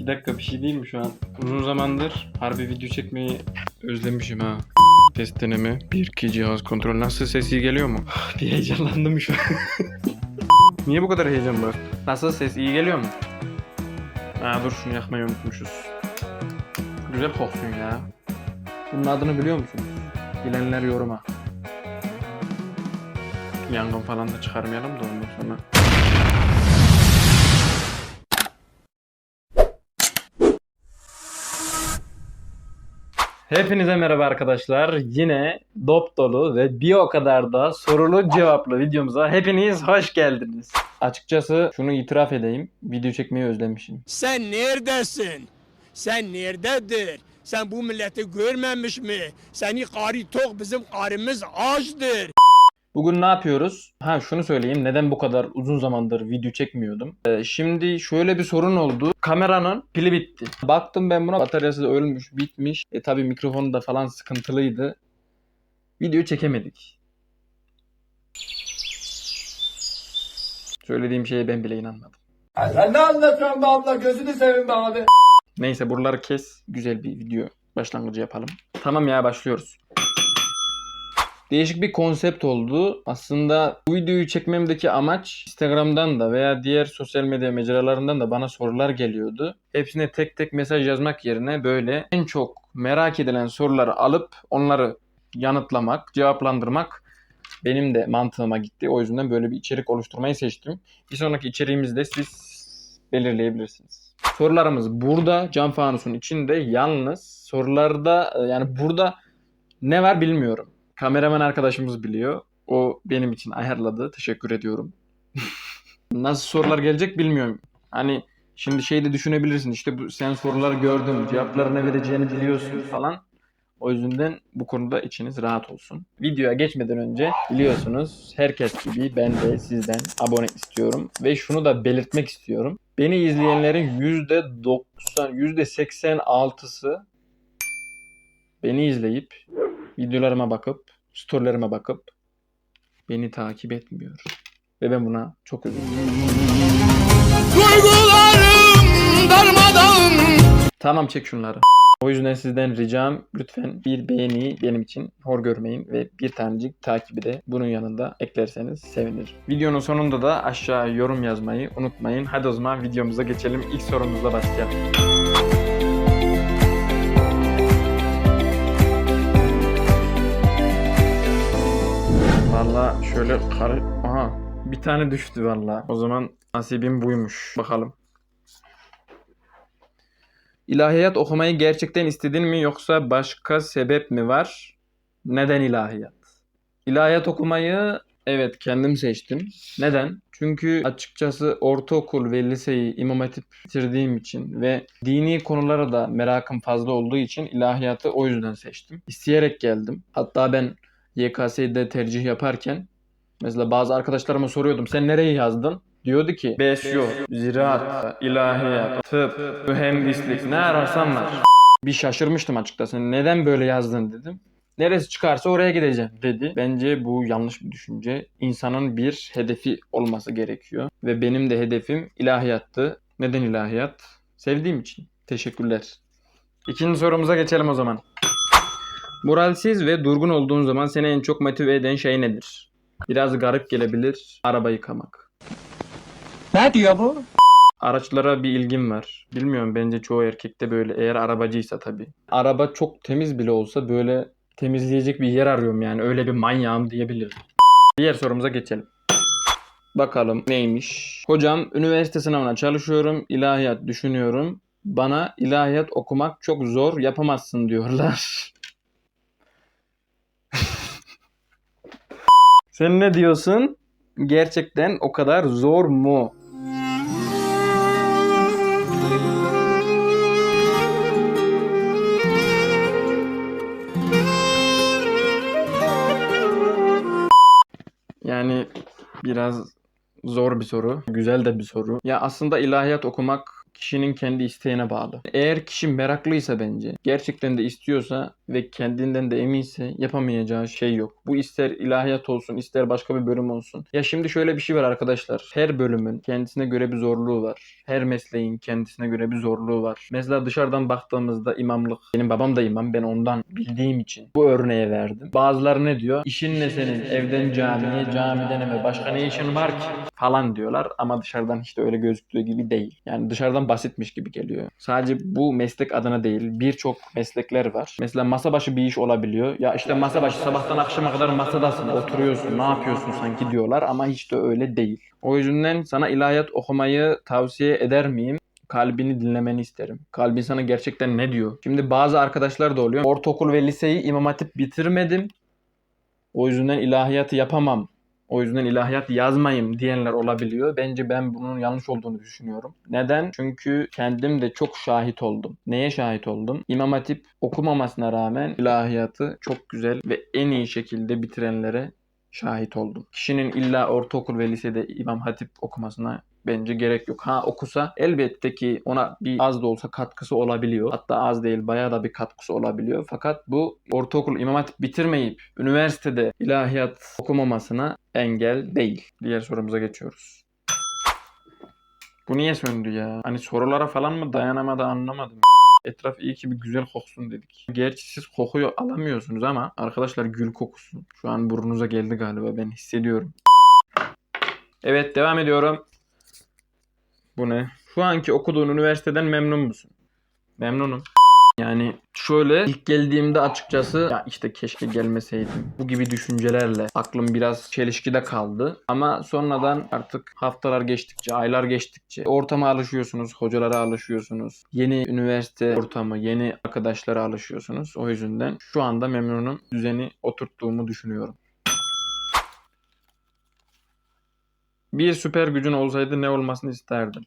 Bir dakika bir şey değil mi şu an? Uzun zamandır harbi video çekmeyi özlemişim ha. Test deneme. 1-2 cihaz kontrol. Nasıl ses iyi geliyor mu? bir heyecanlandım şu an. Niye bu kadar heyecan var? Nasıl ses iyi geliyor mu? Ha dur şunu yakmayı unutmuşuz. Güzel koksun ya. Bunun adını biliyor musun? Bilenler yoruma. Yangın falan da çıkarmayalım da ondan sonra. Hepinize merhaba arkadaşlar. Yine dop dolu ve bir o kadar da sorulu cevaplı videomuza hepiniz hoş geldiniz. Açıkçası şunu itiraf edeyim. Video çekmeyi özlemişim. Sen neredesin? Sen nerededir? Sen bu milleti görmemiş mi? Seni karı tok bizim karımız açtır. Bugün ne yapıyoruz? Ha şunu söyleyeyim. Neden bu kadar uzun zamandır video çekmiyordum? Ee, şimdi şöyle bir sorun oldu. Kameranın pili bitti. Baktım ben buna bataryası da ölmüş, bitmiş. E tabi mikrofonu da falan sıkıntılıydı. Video çekemedik. Söylediğim şeye ben bile inanmadım. Sen ne anlatıyorsun be abla gözünü seveyim be abi. Neyse buraları kes. Güzel bir video başlangıcı yapalım. Tamam ya başlıyoruz. Değişik bir konsept oldu. Aslında bu videoyu çekmemdeki amaç Instagram'dan da veya diğer sosyal medya mecralarından da bana sorular geliyordu. Hepsine tek tek mesaj yazmak yerine böyle en çok merak edilen soruları alıp onları yanıtlamak, cevaplandırmak benim de mantığıma gitti. O yüzden böyle bir içerik oluşturmayı seçtim. Bir sonraki içeriğimizde siz belirleyebilirsiniz. Sorularımız burada cam fanusun içinde yalnız sorularda e, yani burada ne var bilmiyorum. Kameraman arkadaşımız biliyor. O benim için ayarladı. Teşekkür ediyorum. Nasıl sorular gelecek bilmiyorum. Hani şimdi şey de düşünebilirsin. İşte bu sen soruları gördün, cevapları ne vereceğini biliyorsun falan. O yüzden bu konuda içiniz rahat olsun. Videoya geçmeden önce biliyorsunuz herkes gibi ben de sizden abone istiyorum. Ve şunu da belirtmek istiyorum. Beni izleyenlerin %90, %86'sı beni izleyip videolarıma bakıp, storylerime bakıp beni takip etmiyor. Ve ben buna çok üzüldüm. Tamam çek şunları. O yüzden sizden ricam lütfen bir beğeni benim için hor görmeyin ve bir tanecik takibi de bunun yanında eklerseniz sevinirim. Videonun sonunda da aşağı yorum yazmayı unutmayın. Hadi o zaman videomuza geçelim. İlk sorumuzla başlayalım. Valla şöyle karı... Aha bir tane düştü valla. O zaman nasibim buymuş. Bakalım. İlahiyat okumayı gerçekten istedin mi yoksa başka sebep mi var? Neden ilahiyat? İlahiyat okumayı evet kendim seçtim. Neden? Çünkü açıkçası ortaokul ve liseyi İmam Hatip bitirdiğim için ve dini konulara da merakım fazla olduğu için ilahiyatı o yüzden seçtim. İsteyerek geldim. Hatta ben YKS'de tercih yaparken mesela bazı arkadaşlarıma soruyordum sen nereyi yazdın? Diyordu ki besyo, ziraat, ilahiyat, tıp, mühendislik ne ararsan var. Bir şaşırmıştım açıkçası. Neden böyle yazdın dedim. Neresi çıkarsa oraya gideceğim dedi. Bence bu yanlış bir düşünce. İnsanın bir hedefi olması gerekiyor. Ve benim de hedefim ilahiyattı. Neden ilahiyat? Sevdiğim için. Teşekkürler. İkinci sorumuza geçelim o zaman. Moralsiz ve durgun olduğun zaman seni en çok motive eden şey nedir? Biraz garip gelebilir. Araba yıkamak. Ne diyor bu? Araçlara bir ilgim var. Bilmiyorum bence çoğu erkekte böyle eğer arabacıysa tabii. Araba çok temiz bile olsa böyle temizleyecek bir yer arıyorum yani öyle bir manyağım diyebilirim. Diğer sorumuza geçelim. Bakalım neymiş? Hocam üniversite sınavına çalışıyorum. ilahiyat düşünüyorum. Bana ilahiyat okumak çok zor yapamazsın diyorlar. Sen ne diyorsun? Gerçekten o kadar zor mu? Yani biraz zor bir soru. Güzel de bir soru. Ya aslında ilahiyat okumak kişinin kendi isteğine bağlı. Eğer kişi meraklıysa bence, gerçekten de istiyorsa ve kendinden de eminse yapamayacağı şey yok. Bu ister ilahiyat olsun, ister başka bir bölüm olsun. Ya şimdi şöyle bir şey var arkadaşlar. Her bölümün kendisine göre bir zorluğu var. Her mesleğin kendisine göre bir zorluğu var. Mesela dışarıdan baktığımızda imamlık. Benim babam da imam. Ben ondan bildiğim için bu örneğe verdim. Bazıları ne diyor? İşin ne senin? Evden camiye, camiden eve. Başka ne işin var ki? Falan diyorlar ama dışarıdan de öyle gözüktüğü gibi değil. Yani dışarıdan basitmiş gibi geliyor. Sadece bu meslek adına değil. Birçok meslekler var. Mesela masa başı bir iş olabiliyor. Ya işte masa başı sabahtan akşama kadar masadasın, oturuyorsun, ne yapıyorsun sanki diyorlar ama hiç de öyle değil. O yüzden sana ilahiyat okumayı tavsiye eder miyim? kalbini dinlemeni isterim. Kalbin sana gerçekten ne diyor? Şimdi bazı arkadaşlar da oluyor. Ortaokul ve liseyi İmam Hatip bitirmedim. O yüzden ilahiyatı yapamam. O yüzden ilahiyat yazmayayım diyenler olabiliyor. Bence ben bunun yanlış olduğunu düşünüyorum. Neden? Çünkü kendim de çok şahit oldum. Neye şahit oldum? İmam Hatip okumamasına rağmen ilahiyatı çok güzel ve en iyi şekilde bitirenlere şahit oldum. Kişinin illa ortaokul ve lisede İmam Hatip okumasına bence gerek yok. Ha okusa elbette ki ona bir az da olsa katkısı olabiliyor. Hatta az değil bayağı da bir katkısı olabiliyor. Fakat bu ortaokul İmam Hatip bitirmeyip üniversitede ilahiyat okumamasına engel değil. Diğer sorumuza geçiyoruz. Bu niye söndü ya? Hani sorulara falan mı dayanamadı anlamadım. Etraf iyi ki bir güzel koksun dedik. Gerçi siz kokuyu alamıyorsunuz ama arkadaşlar gül kokusu. Şu an burnunuza geldi galiba ben hissediyorum. Evet devam ediyorum. Bu ne? Şu anki okuduğun üniversiteden memnun musun? Memnunum. Yani şöyle ilk geldiğimde açıkçası ya işte keşke gelmeseydim. Bu gibi düşüncelerle aklım biraz çelişkide kaldı. Ama sonradan artık haftalar geçtikçe, aylar geçtikçe ortama alışıyorsunuz, hocalara alışıyorsunuz. Yeni üniversite ortamı, yeni arkadaşlara alışıyorsunuz. O yüzden şu anda memnunum. Düzeni oturttuğumu düşünüyorum. Bir süper gücün olsaydı ne olmasını isterdin?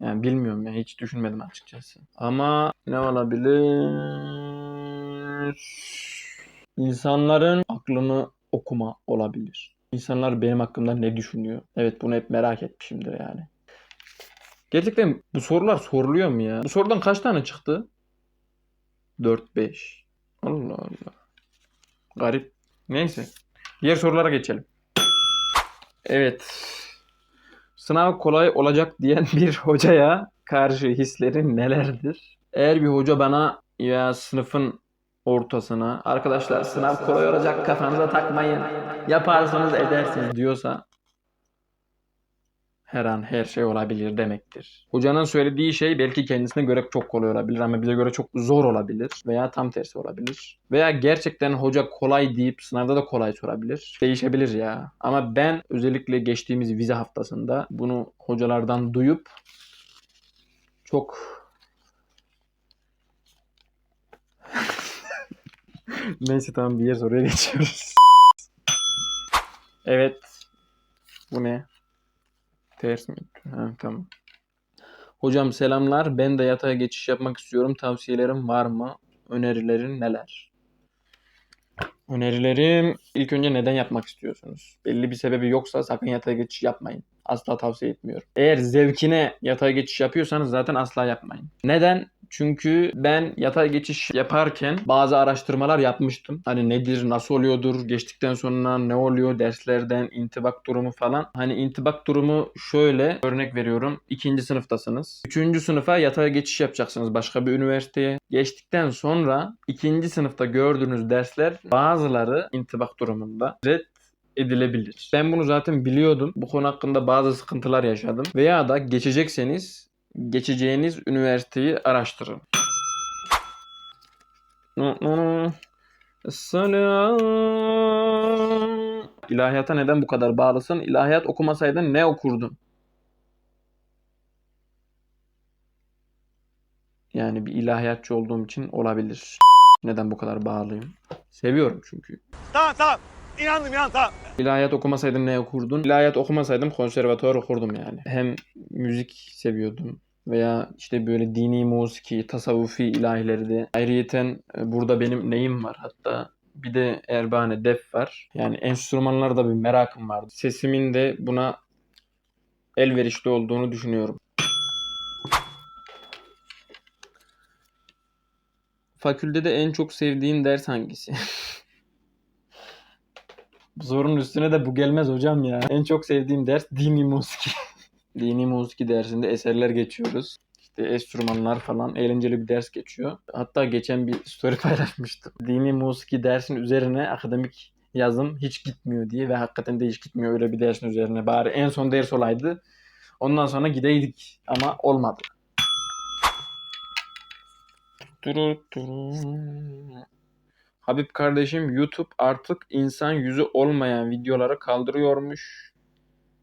Yani bilmiyorum ya hiç düşünmedim açıkçası. Ama ne olabilir? İnsanların aklını okuma olabilir. İnsanlar benim hakkımda ne düşünüyor? Evet bunu hep merak etmişimdir yani. Gerçekten bu sorular soruluyor mu ya? Bu sorudan kaç tane çıktı? 4-5. Allah Allah. Garip. Neyse. Diğer sorulara geçelim. Evet. Sınav kolay olacak diyen bir hocaya karşı hislerin nelerdir? Eğer bir hoca bana ya sınıfın ortasına arkadaşlar sınav kolay olacak kafanıza takmayın yaparsınız edersiniz diyorsa her an her şey olabilir demektir. Hocanın söylediği şey belki kendisine göre çok kolay olabilir ama bize göre çok zor olabilir veya tam tersi olabilir. Veya gerçekten hoca kolay deyip sınavda da kolay sorabilir. Değişebilir ya. Ama ben özellikle geçtiğimiz vize haftasında bunu hocalardan duyup çok Neyse tamam diğer soruya geçiyoruz. evet. Bu ne? Ters mi? Ha, tamam. Hocam selamlar. Ben de yataya geçiş yapmak istiyorum. Tavsiyelerim var mı? Önerilerin neler? Önerilerim ilk önce neden yapmak istiyorsunuz? Belli bir sebebi yoksa sakın yataya geçiş yapmayın. Asla tavsiye etmiyorum. Eğer zevkine yataya geçiş yapıyorsanız zaten asla yapmayın. Neden? Çünkü ben yatay geçiş yaparken bazı araştırmalar yapmıştım. Hani nedir, nasıl oluyordur, geçtikten sonra ne oluyor, derslerden, intibak durumu falan. Hani intibak durumu şöyle, örnek veriyorum. ikinci sınıftasınız. Üçüncü sınıfa yatay geçiş yapacaksınız başka bir üniversiteye. Geçtikten sonra ikinci sınıfta gördüğünüz dersler bazıları intibak durumunda red edilebilir. Ben bunu zaten biliyordum. Bu konu hakkında bazı sıkıntılar yaşadım. Veya da geçecekseniz geçeceğiniz üniversiteyi araştırın. İlahiyata neden bu kadar bağlısın? İlahiyat okumasaydın ne okurdun? Yani bir ilahiyatçı olduğum için olabilir. Neden bu kadar bağlıyım? Seviyorum çünkü. Tamam tamam. İnandım ya tamam. İlahiyat okumasaydım ne okurdun? İlahiyat okumasaydım konservatuvar okurdum yani. Hem müzik seviyordum veya işte böyle dini musiki, tasavvufi ilahileri de. Ayrıyeten e, burada benim neyim var hatta bir de erbane def var. Yani enstrümanlarda bir merakım vardı. Sesimin de buna elverişli olduğunu düşünüyorum. Fakültede en çok sevdiğin ders hangisi? Bu üstüne de bu gelmez hocam ya. En çok sevdiğim ders dini musiki. dini musiki dersinde eserler geçiyoruz. İşte enstrümanlar falan eğlenceli bir ders geçiyor. Hatta geçen bir story paylaşmıştım. Dini musiki dersin üzerine akademik yazım hiç gitmiyor diye ve hakikaten de hiç gitmiyor öyle bir dersin üzerine. Bari en son ders olaydı. Ondan sonra gideydik ama olmadı. Duru duru. Habib kardeşim YouTube artık insan yüzü olmayan videoları kaldırıyormuş.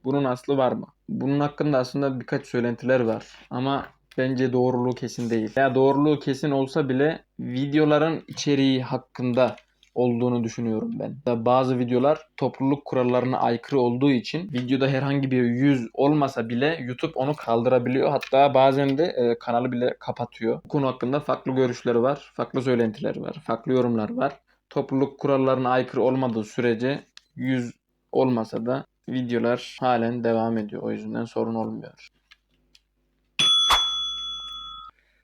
Bunun aslı var mı? Bunun hakkında aslında birkaç söylentiler var ama bence doğruluğu kesin değil. Ya doğruluğu kesin olsa bile videoların içeriği hakkında olduğunu düşünüyorum ben. Bazı videolar topluluk kurallarına aykırı olduğu için videoda herhangi bir yüz olmasa bile YouTube onu kaldırabiliyor. Hatta bazen de e, kanalı bile kapatıyor. Bu konu hakkında farklı görüşleri var, farklı söylentileri var, farklı yorumlar var. Topluluk kurallarına aykırı olmadığı sürece yüz olmasa da videolar halen devam ediyor. O yüzden sorun olmuyor.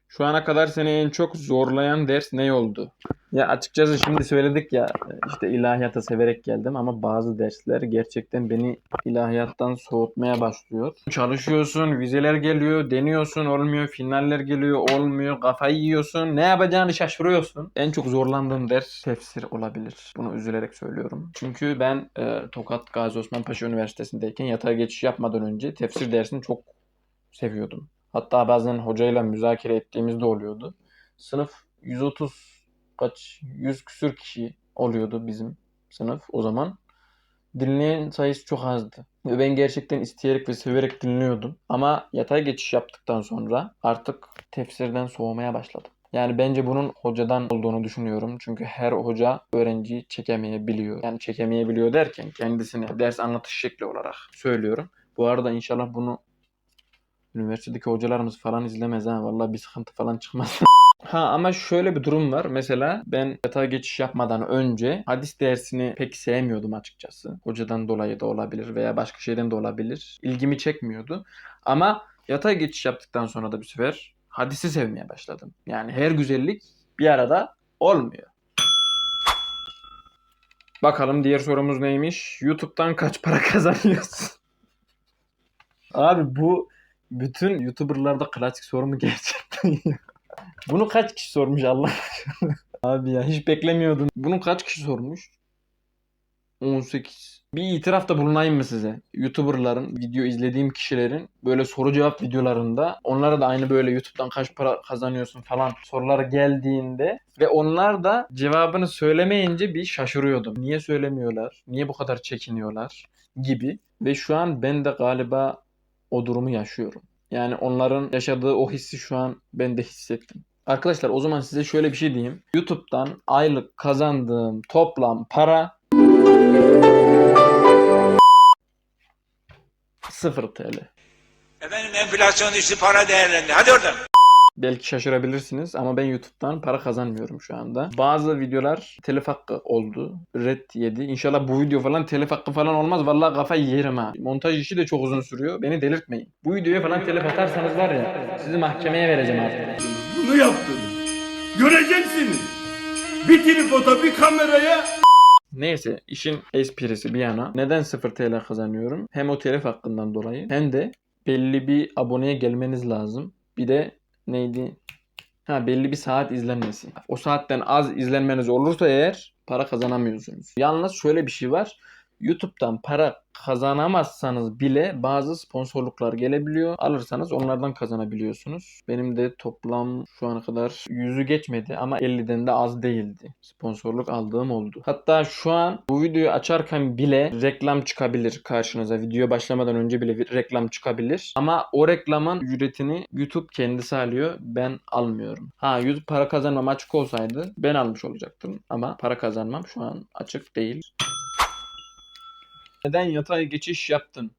Şu ana kadar seni en çok zorlayan ders ne oldu? Ya açıkçası şimdi söyledik ya işte ilahiyata severek geldim ama bazı dersler gerçekten beni ilahiyattan soğutmaya başlıyor. Çalışıyorsun, vizeler geliyor, deniyorsun, olmuyor, finaller geliyor, olmuyor, kafayı yiyorsun, ne yapacağını şaşırıyorsun. En çok zorlandığım ders tefsir olabilir. Bunu üzülerek söylüyorum. Çünkü ben e, Tokat Gazi Osman Paşa Üniversitesi'ndeyken yatay geçiş yapmadan önce tefsir dersini çok seviyordum. Hatta bazen hocayla müzakere ettiğimizde oluyordu. Sınıf 130 kaç 100 küsür kişi oluyordu bizim sınıf o zaman. Dinleyen sayısı çok azdı. Ve ben gerçekten isteyerek ve severek dinliyordum. Ama yatay geçiş yaptıktan sonra artık tefsirden soğumaya başladım. Yani bence bunun hocadan olduğunu düşünüyorum. Çünkü her hoca öğrenciyi çekemeyebiliyor. Yani çekemeyebiliyor derken kendisine ders anlatış şekli olarak söylüyorum. Bu arada inşallah bunu üniversitedeki hocalarımız falan izlemez ha. Vallahi bir sıkıntı falan çıkmaz. Ha ama şöyle bir durum var. Mesela ben yatay geçiş yapmadan önce hadis dersini pek sevmiyordum açıkçası. Hocadan dolayı da olabilir veya başka şeyden de olabilir. İlgimi çekmiyordu. Ama yatay geçiş yaptıktan sonra da bir sefer hadisi sevmeye başladım. Yani her güzellik bir arada olmuyor. Bakalım diğer sorumuz neymiş? YouTube'dan kaç para kazanıyorsun? Abi bu bütün YouTuber'larda klasik soru mu gerçekten? Bunu kaç kişi sormuş Allah aşkına? Abi ya hiç beklemiyordum. Bunu kaç kişi sormuş? 18. Bir itirafta bulunayım mı size? YouTuber'ların, video izlediğim kişilerin böyle soru cevap videolarında onlara da aynı böyle YouTube'dan kaç para kazanıyorsun falan sorular geldiğinde ve onlar da cevabını söylemeyince bir şaşırıyordum. Niye söylemiyorlar? Niye bu kadar çekiniyorlar? Gibi. Ve şu an ben de galiba o durumu yaşıyorum. Yani onların yaşadığı o hissi şu an ben de hissettim. Arkadaşlar o zaman size şöyle bir şey diyeyim. YouTube'dan aylık kazandığım toplam para 0 TL. Efendim enflasyon düştü para değerlendi. Hadi oradan. Belki şaşırabilirsiniz ama ben YouTube'dan para kazanmıyorum şu anda. Bazı videolar telif hakkı oldu. Red yedi. İnşallah bu video falan telif hakkı falan olmaz. Vallahi kafayı yerim ha. Montaj işi de çok uzun sürüyor. Beni delirtmeyin. Bu videoya falan telif atarsanız var ya sizi mahkemeye vereceğim artık. Bunu yaptınız. Göreceksiniz. Bir tripota bir kameraya Neyse işin esprisi bir yana. Neden 0 TL kazanıyorum? Hem o telif hakkından dolayı hem de belli bir aboneye gelmeniz lazım. Bir de neydi? Ha belli bir saat izlenmesi. O saatten az izlenmeniz olursa eğer para kazanamıyorsunuz. Yalnız şöyle bir şey var. YouTube'dan para kazanamazsanız bile bazı sponsorluklar gelebiliyor. Alırsanız onlardan kazanabiliyorsunuz. Benim de toplam şu ana kadar yüzü geçmedi ama 50'den de az değildi. Sponsorluk aldığım oldu. Hatta şu an bu videoyu açarken bile reklam çıkabilir karşınıza. Video başlamadan önce bile bir reklam çıkabilir. Ama o reklamın ücretini YouTube kendisi alıyor. Ben almıyorum. Ha YouTube para kazanmam açık olsaydı ben almış olacaktım. Ama para kazanmam şu an açık değil. Neden yatay geçiş yaptın?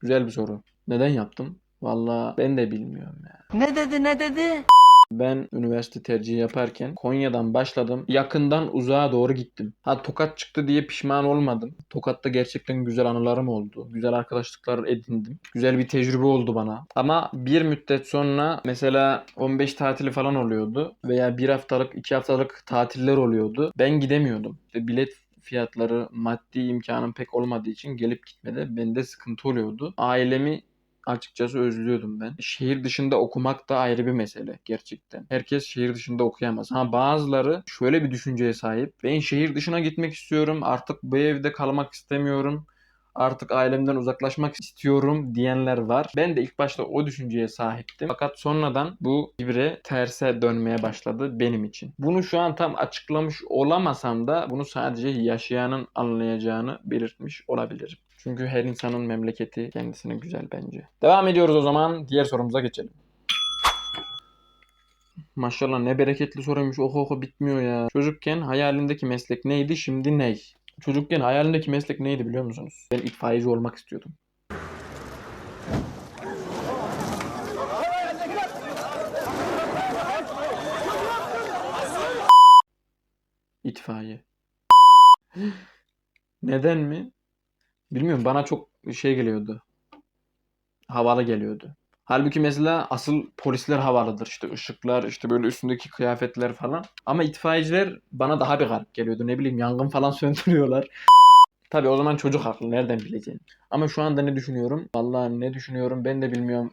Güzel bir soru. Neden yaptım? Valla ben de bilmiyorum ya. Ne dedi ne dedi? Ben üniversite tercihi yaparken Konya'dan başladım. Yakından uzağa doğru gittim. Ha Tokat çıktı diye pişman olmadım. Tokat'ta gerçekten güzel anılarım oldu. Güzel arkadaşlıklar edindim. Güzel bir tecrübe oldu bana. Ama bir müddet sonra mesela 15 tatili falan oluyordu. Veya bir haftalık, iki haftalık tatiller oluyordu. Ben gidemiyordum. İşte bilet fiyatları maddi imkanım pek olmadığı için gelip gitmede bende sıkıntı oluyordu. Ailemi açıkçası özlüyordum ben. Şehir dışında okumak da ayrı bir mesele gerçekten. Herkes şehir dışında okuyamaz. Ha bazıları şöyle bir düşünceye sahip. Ben şehir dışına gitmek istiyorum. Artık bu evde kalmak istemiyorum. Artık ailemden uzaklaşmak istiyorum diyenler var. Ben de ilk başta o düşünceye sahiptim. Fakat sonradan bu ibre terse dönmeye başladı benim için. Bunu şu an tam açıklamış olamasam da bunu sadece yaşayanın anlayacağını belirtmiş olabilirim. Çünkü her insanın memleketi kendisine güzel bence. Devam ediyoruz o zaman. Diğer sorumuza geçelim. Maşallah ne bereketli soruymuş. Oku oku bitmiyor ya. Çocukken hayalindeki meslek neydi? Şimdi ney? Çocukken hayalindeki meslek neydi biliyor musunuz? Ben itfaiyeci olmak istiyordum. İtfaiye. Neden mi? Bilmiyorum bana çok şey geliyordu. Havalı geliyordu. Halbuki mesela asıl polisler havalıdır. İşte ışıklar, işte böyle üstündeki kıyafetler falan. Ama itfaiyeciler bana daha bir garip geliyordu. Ne bileyim yangın falan söndürüyorlar. Tabii o zaman çocuk haklı. Nereden bileceksin? Ama şu anda ne düşünüyorum? Vallahi ne düşünüyorum ben de bilmiyorum.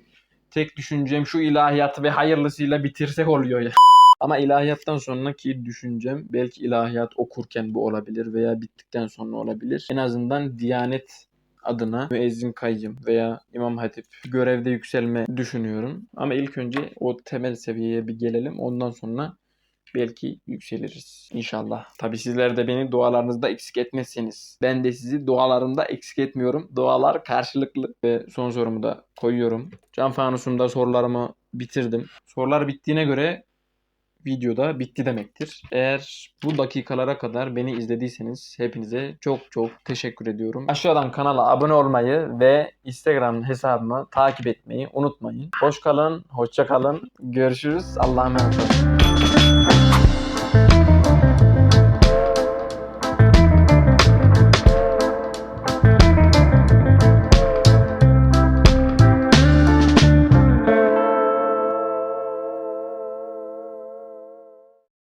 Tek düşüncem şu ilahiyatı ve hayırlısıyla bitirsek oluyor ya. Ama ilahiyattan sonraki düşüncem belki ilahiyat okurken bu olabilir veya bittikten sonra olabilir. En azından Diyanet adına müezzin kayyım veya İmam Hatip görevde yükselme düşünüyorum. Ama ilk önce o temel seviyeye bir gelelim. Ondan sonra belki yükseliriz inşallah. Tabi sizler de beni dualarınızda eksik etmezseniz. Ben de sizi dualarımda eksik etmiyorum. Dualar karşılıklı. Ve son sorumu da koyuyorum. Can fanusumda sorularımı bitirdim. Sorular bittiğine göre videoda bitti demektir. Eğer bu dakikalara kadar beni izlediyseniz hepinize çok çok teşekkür ediyorum. Aşağıdan kanala abone olmayı ve Instagram hesabımı takip etmeyi unutmayın. Hoş kalın, hoşça kalın. Görüşürüz. Allah'a emanet olun.